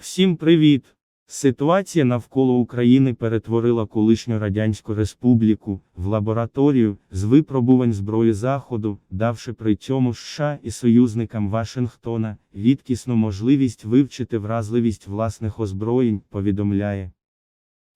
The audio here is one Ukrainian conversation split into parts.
Всім привіт! Ситуація навколо України перетворила колишню Радянську Республіку в лабораторію з випробувань зброї Заходу, давши при цьому США і союзникам Вашингтона рідкісну можливість вивчити вразливість власних озброєнь, повідомляє.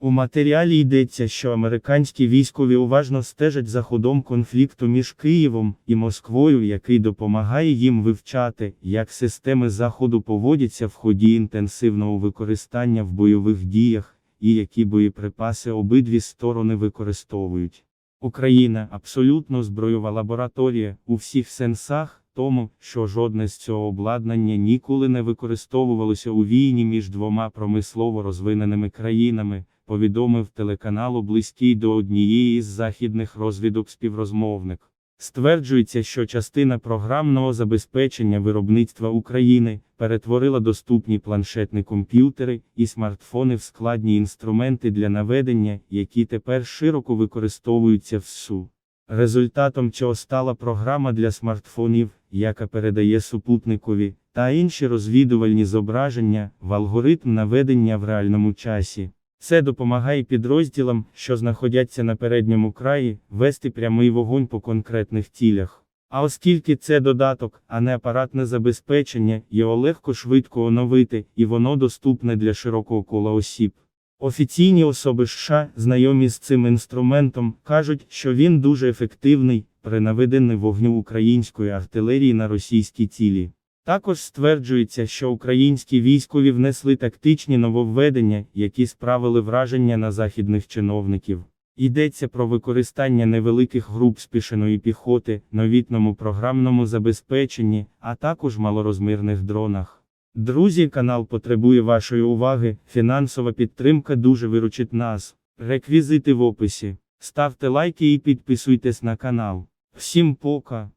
У матеріалі йдеться, що американські військові уважно стежать за ходом конфлікту між Києвом і Москвою, який допомагає їм вивчати, як системи Заходу поводяться в ході інтенсивного використання в бойових діях, і які боєприпаси обидві сторони використовують. Україна абсолютно збройова лабораторія у всіх сенсах, тому, що жодне з цього обладнання ніколи не використовувалося у війні між двома промислово розвиненими країнами, повідомив телеканалу близький до однієї із західних розвідок співрозмовник. Стверджується, що частина програмного забезпечення виробництва України перетворила доступні планшетні комп'ютери і смартфони в складні інструменти для наведення, які тепер широко використовуються в СУ. Результатом цього стала програма для смартфонів, яка передає супутникові та інші розвідувальні зображення в алгоритм наведення в реальному часі. Це допомагає підрозділам, що знаходяться на передньому краї, вести прямий вогонь по конкретних цілях. А оскільки це додаток, а не апаратне забезпечення, його легко швидко оновити, і воно доступне для широкого кола осіб. Офіційні особи США, знайомі з цим інструментом, кажуть, що він дуже ефективний при наведенні вогню української артилерії на російські цілі. Також стверджується, що українські військові внесли тактичні нововведення, які справили враження на західних чиновників. Йдеться про використання невеликих груп спішеної піхоти, новітному програмному забезпеченні, а також малорозмірних дронах. Друзі, канал потребує вашої уваги, фінансова підтримка дуже виручить нас. Реквізити в описі. Ставте лайки і підписуйтесь на канал. Всім пока!